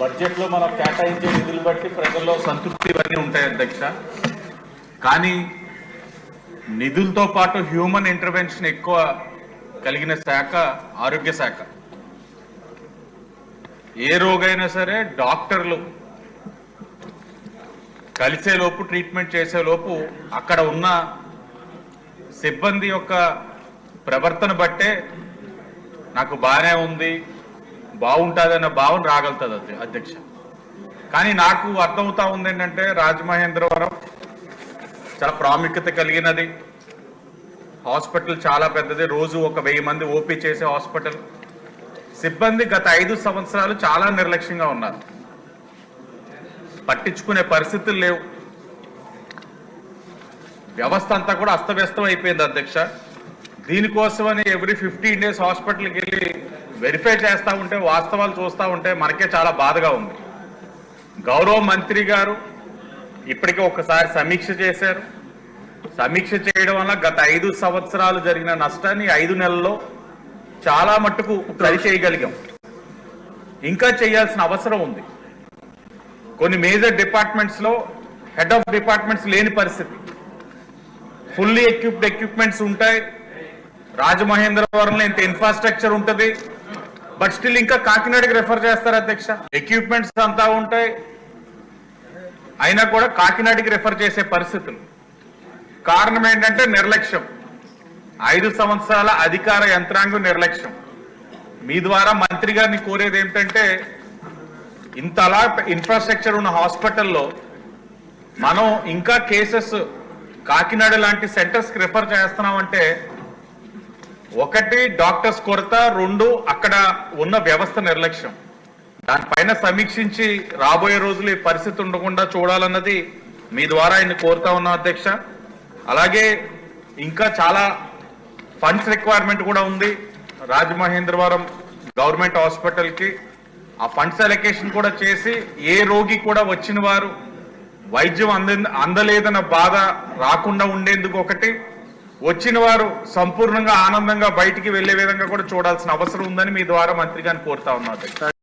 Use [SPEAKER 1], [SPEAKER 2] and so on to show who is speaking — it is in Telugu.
[SPEAKER 1] బడ్జెట్లో మనం కేటాయించే నిధులు బట్టి ప్రజల్లో సంతృప్తి ఇవన్నీ ఉంటాయి అధ్యక్ష. కానీ నిధులతో పాటు హ్యూమన్ ఇంటర్వెన్షన్ ఎక్కువ కలిగిన శాఖ ఆరోగ్య శాఖ. ఏ రోగైనా సరే డాక్టర్లు కలిసేలోపు ట్రీట్మెంట్ చేసేలోపు అక్కడ ఉన్న సిబ్బంది యొక్క ప్రవర్తన బట్టే నాకు బాగానే ఉంది. బాగుంటుందన్న భావన రాగలుగుతుంది అధ్యక్ష. కానీ నాకు అర్థమవుతా ఉంది ఏంటంటే రాజమహేంద్రవరం చాలా ప్రాముఖ్యత కలిగినది. హాస్పిటల్ చాలా పెద్దది. రోజు ఒక వెయ్యి మంది ఓపీ చేసే హాస్పిటల్. సిబ్బంది గత ఐదు సంవత్సరాలు చాలా నిర్లక్ష్యంగా ఉన్నారు. పట్టించుకునే పరిస్థితులు లేవు. వ్యవస్థ అంతా కూడా అస్తవ్యస్తం అయిపోయింది అధ్యక్ష. దీనికోసమని ఎవ్రీ ఫిఫ్టీన్ డేస్ హాస్పిటల్కి వెళ్ళి వెరిఫై చేస్తూ ఉంటే వాస్తవాలు చూస్తూ ఉంటే మనకే చాలా బాధగా ఉంది. గౌరవ మంత్రి గారు ఇప్పటికే ఒకసారి సమీక్ష చేశారు. సమీక్ష చేయడం వల్ల గత ఐదు సంవత్సరాలు జరిగిన నష్టాన్ని ఐదు నెలల్లో చాలా మట్టుకు సరి చేయగలిగాం. ఇంకా చేయాల్సిన అవసరం ఉంది. కొన్ని మేజర్ డిపార్ట్మెంట్స్లో హెడ్ ఆఫ్ డిపార్ట్మెంట్స్ లేని పరిస్థితి. ఫుల్లీ ఎక్విప్డ్ ఎక్విప్మెంట్స్ ఉంటాయి. రాజమహేంద్రవరంలో ఇంత ఇన్ఫ్రాస్ట్రక్చర్ ఉంటుంది. బట్ స్టిల్ ఇంకా కాకినాడకి రెఫర్ చేస్తారు అధ్యక్ష. ఎక్విప్మెంట్స్ అంతా ఉంటాయి. అయినా కూడా కాకినాడకి రెఫర్ చేసే పరిస్థితులు. కారణం ఏంటంటే నిర్లక్ష్యం. ఐదు సంవత్సరాల అధికార యంత్రాంగం నిర్లక్ష్యం. మీ ద్వారా మంత్రి గారిని కోరేది ఏమిటంటే ఇంతలా ఇన్ఫ్రాస్ట్రక్చర్ ఉన్న హాస్పిటల్లో మనం ఇంకా కేసెస్ కాకినాడ లాంటి సెంటర్స్కి రిఫర్ చేస్తున్నామంటే ఒకటి డాక్టర్స్ కొరత రెండు అక్కడ ఉన్న వ్యవస్థ నిర్లక్ష్యం. దానిపైన సమీక్షించి రాబోయే రోజులు ఈ పరిస్థితి ఉండకుండా చూడాలన్నది మీ ద్వారా ఆయన కోరుతా ఉన్నా అధ్యక్ష. అలాగే ఇంకా చాలా ఫండ్స్ రిక్వైర్మెంట్ కూడా ఉంది. రాజమహేంద్రవరం గవర్నమెంట్ హాస్పిటల్కి. ఆ ఫండ్స్ అలొకేషన్ కూడా చేసి ఏ రోగి కూడా వచ్చిన వారు వైద్యం అంద అందలేదన్న బాధ రాకుండా ఉండేందుకు ఒకటి. వచ్చిన వారు సంపూర్ణంగా ఆనందంగా బయటికి వెళ్ళే విధంగా కూడా చూడాల్సిన అవసరం ఉందని మీ ద్వారా మంత్రి గారిని కోరుతా ఉన్నారు